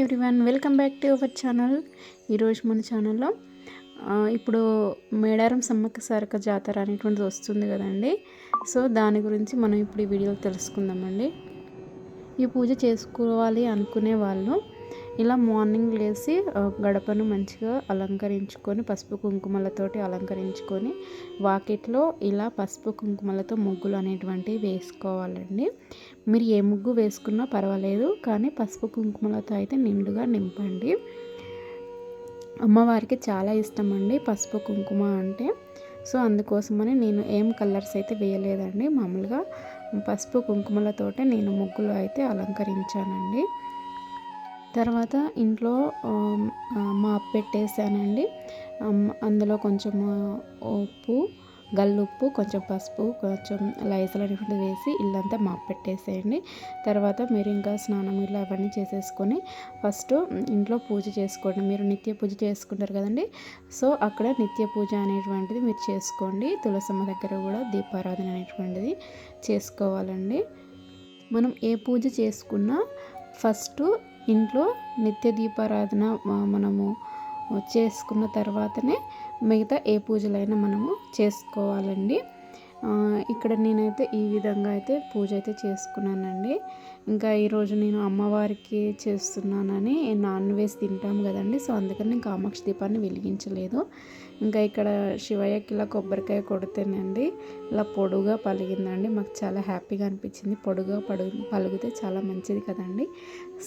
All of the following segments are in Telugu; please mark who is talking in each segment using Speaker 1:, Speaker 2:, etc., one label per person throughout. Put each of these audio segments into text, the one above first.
Speaker 1: Everyone welcome back to our channel ఈరోజు మన ఛానల్లో ఇప్పుడు మేడారం సమ్మక్క సారక జాతర అనేటువంటిది వస్తుంది కదండి. సో దాని గురించి మనం ఇప్పుడు ఈ వీడియోలో తెలుసుకుందామండి. ఈ పూజ చేసుకోవాలి అనుకునే వాళ్ళు ఇలా మార్నింగ్ లేచి గడపను మంచిగా అలంకరించుకొని పసుపు కుంకుమలతోటి అలంకరించుకొని వాకిట్లో ఇలా పసుపు కుంకుమలతో ముగ్గులు అనేటువంటివి వేసుకోవాలండి. మీరు ఏ ముగ్గు వేసుకున్నా పర్వాలేదు కానీ పసుపు కుంకుమలతో అయితే నిండుగా నింపండి. అమ్మవారికి చాలా ఇష్టం అండి పసుపు కుంకుమ అంటే. సో అందుకోసమని నేను ఏం కలర్స్ అయితే వేయలేదండి. మామూలుగా పసుపు కుంకుమలతోటే నేను ముగ్గులు అయితే అలంకరించానండి. తర్వాత ఇంట్లో మా పెట్టేసానండి అందులో కొంచెం ఉప్పు గల్లుప్పు కొంచెం పసుపు కొంచెం లైసలు అనేటువంటి వేసి ఇల్లంతా మాపు పెట్టేసేయండి. తర్వాత మీరు ఇంకా స్నానం ఇలా అవన్నీ చేసేసుకొని ఫస్ట్ ఇంట్లో పూజ చేసుకోండి. మీరు నిత్య పూజ చేసుకుంటారు కదండి. సో అక్కడ నిత్య పూజ అనేటువంటిది మీరు చేసుకోండి. తులసమ్మ దగ్గర కూడా దీపారాధన అనేటువంటిది చేసుకోవాలండి. మనం ఏ పూజ చేసుకున్నా ఫస్ట్ ఇంట్లో నిత్య దీపారాధన మనము చేసుకున్న తర్వాతనే మిగతా ఏ పూజలైనా మనము చేసుకోవాలండి. ఇక్కడ నేనైతే ఈ విధంగా అయితే పూజ అయితే చేసుకున్నానండి. ఇంకా ఈరోజు నేను అమ్మవారికి చేస్తున్నానని నాన్ వెజ్ తింటాం కదండి సో అందుకని నేను కామాక్షి దీపాన్ని వెలిగించలేదు. ఇంకా ఇక్కడ శివయ్యకి ఇలా కొబ్బరికాయ కొడితేనండి ఇలా పొడుగా పలిగిందండి. మాకు చాలా హ్యాపీగా అనిపించింది. పొడుగా పడు పలిగితే చాలా మంచిది కదండి.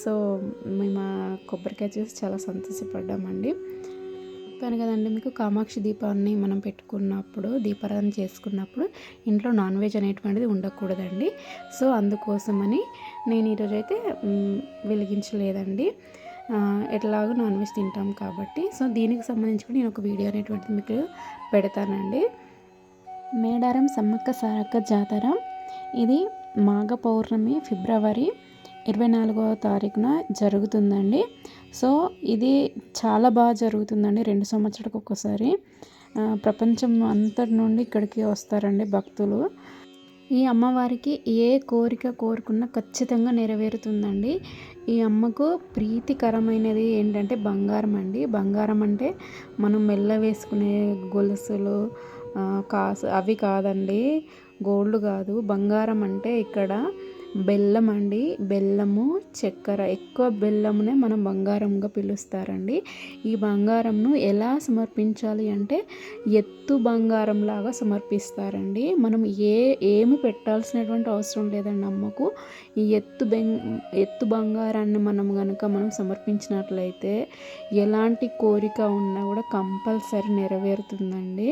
Speaker 1: సో మేము కొబ్బరికాయ చూసి చాలా సంతోషపడ్డామండి. చెప్పాను కదండి మీకు కామాక్షి దీపాన్ని మనం పెట్టుకున్నప్పుడు దీపారాధన చేసుకున్నప్పుడు ఇంట్లో నాన్ వెజ్ అనేటువంటిది ఉండకూడదండి. సో అందుకోసమని నేను ఈరోజైతే వెలిగించలేదండి. ఎట్లాగో నాన్ వెజ్ తింటాం కాబట్టి. సో దీనికి సంబంధించి నేను ఒక వీడియో అనేటువంటిది మీకు పెడతానండి. మేడారం సమ్మక్క సారక్క జాతర. ఇది మాఘ పౌర్ణమి ఫిబ్రవరి ఇరవై నాలుగవ తారీఖున జరుగుతుందండి. సో ఇది చాలా బాగా జరుగుతుందండి రెండు సంవత్సరాలకు ఒక్కసారి. ప్రపంచం అంతటి నుండి ఇక్కడికి వస్తారండి భక్తులు. ఈ అమ్మవారికి ఏ కోరిక కోరుకున్నా ఖచ్చితంగా నెరవేరుతుందండి. ఈ అమ్మకు ప్రీతికరమైనది ఏంటంటే బంగారం అండి. బంగారం అంటే మనం మెల్ల వేసుకునే గొలుసులు కాసు అవి కాదండి. గోల్డ్ కాదు. బంగారం అంటే ఇక్కడ బెల్లం అండి. బెల్లము చక్కెర ఎక్కువ బెల్లమునే మనం బంగారంగా పిలుస్తారండి. ఈ బంగారంను ఎలా సమర్పించాలి అంటే ఎత్తు బంగారం లాగా సమర్పిస్తారండి. మనం ఏ ఏమి పెట్టాల్సినటువంటి అవసరం లేదండి అమ్మకు. ఈ ఎత్తు బెం ఎత్తు బంగారాన్ని మనం కనుక మనం సమర్పించినట్లయితే ఎలాంటి కోరిక ఉన్నా కూడా కంపల్సరీ నెరవేరుతుందండి.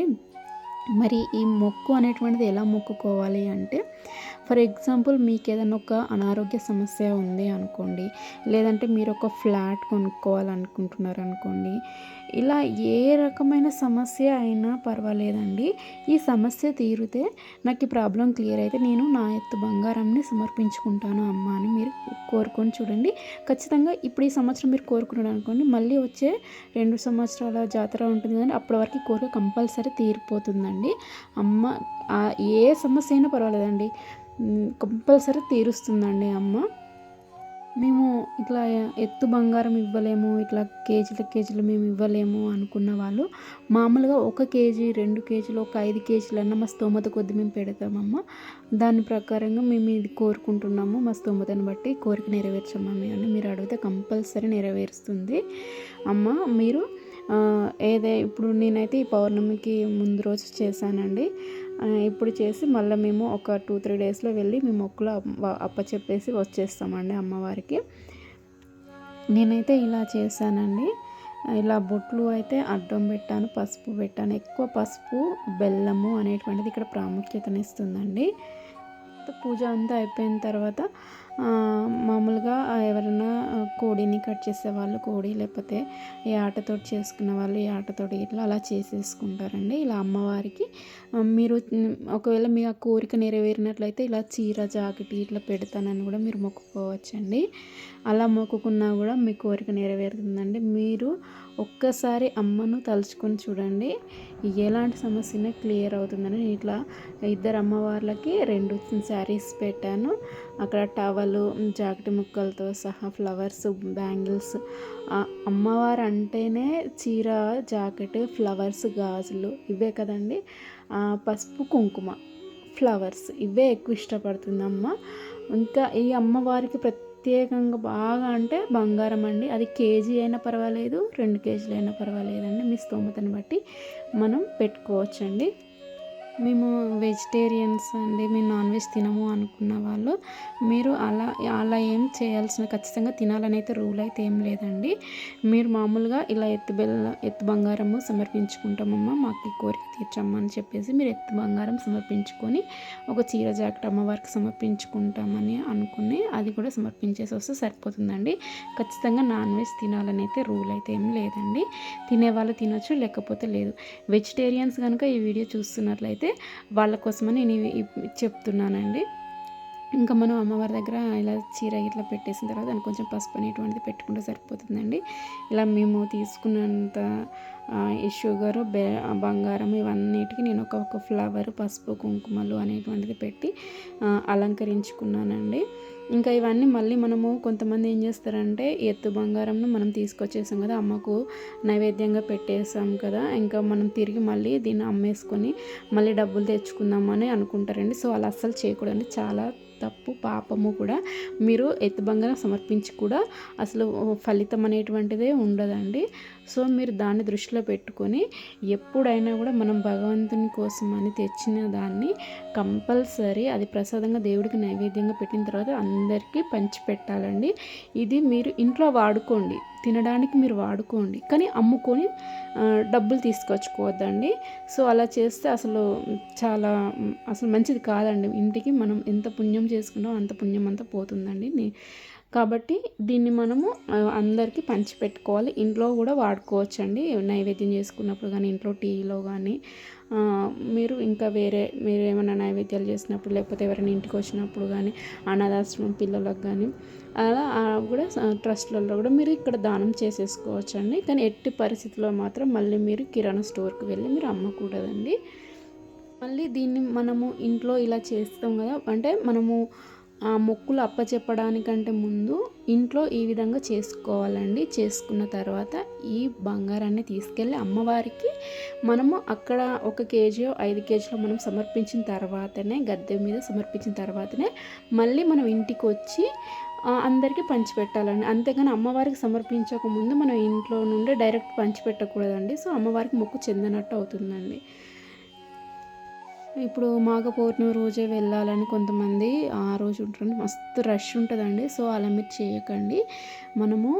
Speaker 1: మరి ఈ మొక్కు అనేటువంటిది ఎలా మొక్కుకోవాలి అంటే ఫర్ ఎగ్జాంపుల్ మీకు ఏదైనా ఒక అనారోగ్య సమస్య ఉంది అనుకోండి లేదంటే మీరు ఒక ఫ్లాట్ కొనుక్కోవాలనుకుంటున్నారు అనుకోండి ఇలా ఏ రకమైన సమస్య అయినా పర్వాలేదండి. ఈ సమస్య తీరితే నాకు ఈ ప్రాబ్లం క్లియర్ అయితే నేను నా ఎత్తు బంగారంని సమర్పించుకుంటాను అమ్మ అని మీరు కోరుకొని చూడండి. ఖచ్చితంగా ఇప్పుడు ఈ సంవత్సరం మీరు కోరుకున్నాడు అనుకోండి మళ్ళీ వచ్చే రెండు సంవత్సరాల జాతర ఉంటుంది కానీ అప్పటి వరకు కోరిక కంపల్సరీ తీరిపోతుందండి. అమ్మ ఏ సమస్య అయినా పర్వాలేదండి. కంపల్సరీ తీరుస్తుందండి అమ్మ. మేము ఇట్లా ఎత్తు బంగారం ఇవ్వలేము ఇట్లా కేజీల కేజీలు మేము ఇవ్వలేము అనుకున్న వాళ్ళు. మామూలుగా ఒక కేజీ రెండు కేజీలు ఒక ఐదు కేజీలన్నా మా స్తోమత కొద్ది మేము పెడతామమ్మ దాని ప్రకారంగా మేము ఇది కోరుకుంటున్నాము మా స్తోమతను బట్టి కోరిక నెరవేర్చమని అని మీరు అడిగితే కంపల్సరీ నెరవేరుస్తుంది. అమ్మ మీరు ఏదే ఇప్పుడు నేనైతే ఈ పౌర్ణమికి ముందు రోజు చేశానండి. ఇప్పుడు చేసి మళ్ళీ మేము ఒక టూ త్రీ డేస్లో వెళ్ళి మేము మొక్కులు అప్ప చెప్పేసి వచ్చేస్తామండి అమ్మవారికి. నేనైతే ఇలా చేశానండి. ఇలా బొట్లు అయితే అడ్డం పెట్టాను పసుపు పెట్టాను. ఎక్కువ పసుపు బెల్లము అనేటువంటిది ఇక్కడ ప్రాముఖ్యతనిస్తుందండి. పూజ అంతా అయిపోయిన తర్వాత మామూలుగా ఎవరైనా కోడిని కట్ చేసే వాళ్ళు కోడి లేకపోతే ఈ ఆటతో చేసుకున్న వాళ్ళు ఈ ఆటతో ఇట్లా అలా చేసేసుకుంటారండి. ఇలా అమ్మవారికి మీరు ఒకవేళ మీ ఆ కోరిక నెరవేరినట్లయితే ఇలా చీర జాకెట్ ఇట్లా పెడతానని కూడా మీరు మొక్కుకోవచ్చండి. అలా మొక్కుకున్నా కూడా మీ కోరిక నెరవేరుతుందండి. మీరు ఒక్కసారి అమ్మను తలుచుకొని చూడండి ఎలాంటి సమస్యనే క్లియర్ అవుతుందని ఇట్లా ఇద్దరు అమ్మవార్లకి రెండు శారీస్ పెట్టాను. అక్కడ టవలు జాకెట్ ముక్కలతో సహా ఫ్లవర్స్ బ్యాంగిల్స్. అమ్మవారు అంటేనే చీర జాకెట్ ఫ్లవర్స్ గాజులు ఇవే కదండి. పసుపు కుంకుమ ఫ్లవర్స్ ఇవే ఎక్కువ ఇష్టపడుతుంది అమ్మ ఇంకా ఈ అమ్మవారికి ప్రత్యేకంగా బాగా అంటే బంగారం అండి. అది కేజీ అయినా పర్వాలేదు రెండు కేజీలు అయినా పర్వాలేదండి. మీ స్తోమతను బట్టి మనం పెట్టుకోవచ్చండి. మేము వెజిటేరియన్స్ అండి మేము నాన్ వెజ్ తినము అనుకున్న వాళ్ళు మీరు అలా అలా ఏం చేయాల్సిన ఖచ్చితంగా తినాలని అయితే రూల్ అయితే ఏం లేదండి. మీరు మామూలుగా ఇలా ఎత్తు బెల్ల ఎత్తు బంగారము సమర్పించుకుంటామమ్మా మాకు ఈ కోరిక తీర్చమ్మా అని చెప్పేసి మీరు ఎత్తు బంగారం సమర్పించుకొని ఒక చీర జాకెట్ అమ్మవారికి సమర్పించుకుంటామని అనుకుని అది కూడా సమర్పించేసి వస్తే సరిపోతుందండి. ఖచ్చితంగా నాన్ వెజ్ తినాలని అయితే రూల్ అయితే ఏం లేదండి. తినేవాళ్ళు తినొచ్చు లేకపోతే లేదు. వెజిటేరియన్స్ కనుక ఈ వీడియో చూస్తున్నట్లయితే అయితే వాళ్ళ కోసమని నేను చెప్తున్నానండి. ఇంకా మనం అమ్మవారి దగ్గర ఇలా చీర ఇట్లా పెట్టేసిన తర్వాత దానికి కొంచెం పసుపు అనేటువంటిది పెట్టుకుంటే సరిపోతుందండి. ఇలా మేము తీసుకున్నంత ఈ షుగరు బె బంగారం ఇవన్నిటికి నేను ఒక ఒక ఫ్లవర్ పసుపు కుంకుమలు అనేటువంటిది పెట్టి అలంకరించుకున్నానండి. ఇంకా ఇవన్నీ మళ్ళీ మనము కొంతమంది ఏం చేస్తారంటే ఎత్తు బంగారంను మనం తీసుకొచ్చేసాం కదా అమ్మకు నైవేద్యంగా పెట్టేసాం కదా ఇంకా మనం తిరిగి మళ్ళీ దీన్ని అమ్మేసుకొని మళ్ళీ డబ్బులు తెచ్చుకుందామని అనుకుంటారండి. సో అలా అస్సలు చేయకూడదండి. చాలా తప్పు పాపము కూడా. మీరు ఎత్తు బంగారం సమర్పించి కూడా అసలు ఫలితం అనేటువంటిదే ఉండదండి. సో మీరు దాన్ని దృష్టిలో పెట్టుకొని ఎప్పుడైనా కూడా మనం భగవంతుని కోసం అని తెచ్చిన దాన్ని కంపల్సరీ అది ప్రసాదంగా దేవుడికి నైవేద్యంగా పెట్టిన తర్వాత అందరికీ పంచిపెట్టాలండి. ఇది మీరు ఇంట్లో వాడుకోండి. తినడానికి మీరు వాడుకోండి. కానీ అమ్ముకొని డబ్బులు తీసుకొచ్చుకోవద్దండి. సో అలా చేస్తే అసలు చాలా అసలు మంచిది కాదండి. ఇంటికి మనం ఎంత పుణ్యం చేసుకున్నామో అంత పుణ్యం అంతా పోతుందండి. కాబట్టి దీన్ని మనము అందరికీ పంచిపెట్టుకోవాలి. ఇంట్లో కూడా వాడుకోవచ్చండి. నైవేద్యం చేసుకున్నప్పుడు కానీ ఇంట్లో టీలో కానీ మీరు ఇంకా వేరే మీరు ఏమైనా నైవేద్యాలు చేసినప్పుడు లేకపోతే ఎవరైనా ఇంటికి వచ్చినప్పుడు కానీ అనాథాశ్రమం పిల్లలకు కానీ అలా కూడా ట్రస్ట్లలో కూడా మీరు ఇక్కడ దానం చేసేసుకోవచ్చండి. కానీ ఎట్టి పరిస్థితుల్లో మాత్రం మళ్ళీ మీరు కిరాణా స్టోర్కి వెళ్ళి మీరు అమ్మకూడదండి. మళ్ళీ దీన్ని మనము ఇంట్లో ఇలా చేస్తాం కదా అంటే మనము ఆ మొక్కులు అప్పచెప్పడానికంటే ముందు ఇంట్లో ఈ విధంగా చేసుకోవాలండి. చేసుకున్న తర్వాత ఈ బంగారాన్ని తీసుకెళ్ళి అమ్మవారికి మనము అక్కడ ఒక కేజీ ఐదు కేజీలో మనం సమర్పించిన తర్వాతనే గద్దె మీద సమర్పించిన తర్వాతనే మళ్ళీ మనం ఇంటికి వచ్చి అందరికీ పంచిపెట్టాలండి. అంతేగాని అమ్మవారికి సమర్పించక ముందు మనం ఇంట్లో నుండి డైరెక్ట్ పంచిపెట్టకూడదండి. సో అమ్మవారికి మొక్కు చెందినట్టు అవుతుందండి. ఇప్పుడు మాఘ పౌర్ణమి రోజే వెళ్ళాలని కొంతమంది ఆ రోజు ఉంటారండి మస్తు రష్ ఉంటుందండి. సో అలా మీరు చేయకండి. మనము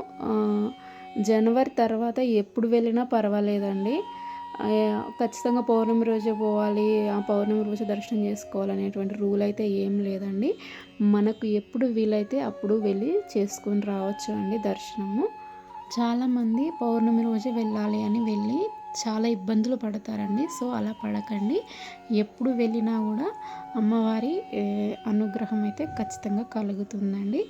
Speaker 1: జనవరి తర్వాత ఎప్పుడు వెళ్ళినా పర్వాలేదండి. ఖచ్చితంగా పౌర్ణమి రోజే పోవాలి ఆ పౌర్ణమి రోజు దర్శనం చేసుకోవాలనేటువంటి రూల్ అయితే ఏం లేదండి. మనకు ఎప్పుడు వీలైతే అప్పుడు వెళ్ళి చేసుకొని రావచ్చు అండి దర్శనము చాలామంది పౌర్ణమి రోజే వెళ్ళాలి అని వెళ్ళి చాలా ఇబ్బందులు పడతారండి. సో అలా పడకండి. ఎప్పుడు వెళ్ళినా కూడా అమ్మవారి అనుగ్రహం అయితే ఖచ్చితంగా కలుగుతుందండి.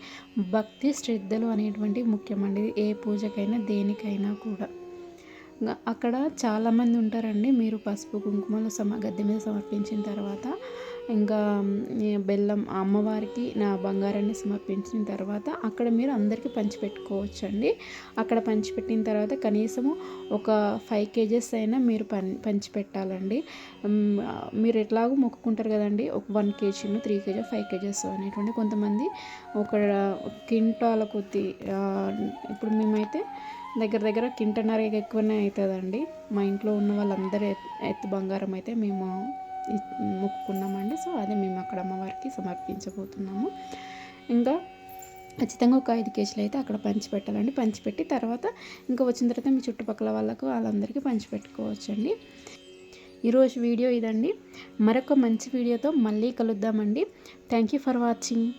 Speaker 1: భక్తి శ్రద్ధలు అనేటువంటి ముఖ్యమండి. ఏ పూజకైనా దేనికైనా కూడా. అక్కడ చాలామంది ఉంటారండి. మీరు పసుపు కుంకుమలు సమ గద్దె మీద సమర్పించిన తర్వాత ఇంకా బెల్లం అమ్మవారికి నా బంగారాన్ని సమర్పించిన తర్వాత అక్కడ మీరు అందరికీ పంచిపెట్టుకోవచ్చండి. అక్కడ పంచిపెట్టిన తర్వాత కనీసము ఒక ఫైవ్ కేజెస్ అయినా మీరు పం పంచిపెట్టాలండి. మీరు ఎట్లాగో మొక్కుకుంటారు కదండి. ఒక వన్ కేజీను త్రీ కేజీ ఫైవ్ కేజెస్ అనేటువంటి కొంతమంది ఒక కింటాల కొద్ది ఇప్పుడు మేమైతే దగ్గర దగ్గర కింటన్నర ఎక్కువనే అవుతుందండి మా ఇంట్లో ఉన్న వాళ్ళందరూ ఎత్తు బంగారం అయితే మేము మొక్కుకున్నామండి. సో అదే మేము అక్కడ అమ్మవారికి సమర్పించబోతున్నాము. ఇంకా ఖచ్చితంగా ఒక ఐదు కేజీలు అయితే అక్కడ పంచిపెట్టాలండి. పంచిపెట్టి తర్వాత ఇంకా వచ్చిన తర్వాత మీ చుట్టుపక్కల వాళ్ళకు వాళ్ళందరికీ పంచిపెట్టుకోవచ్చండి. ఈరోజు వీడియో ఇదండి. మరొక మంచి వీడియోతో మళ్ళీ కలుద్దామండి. Thank you for watching.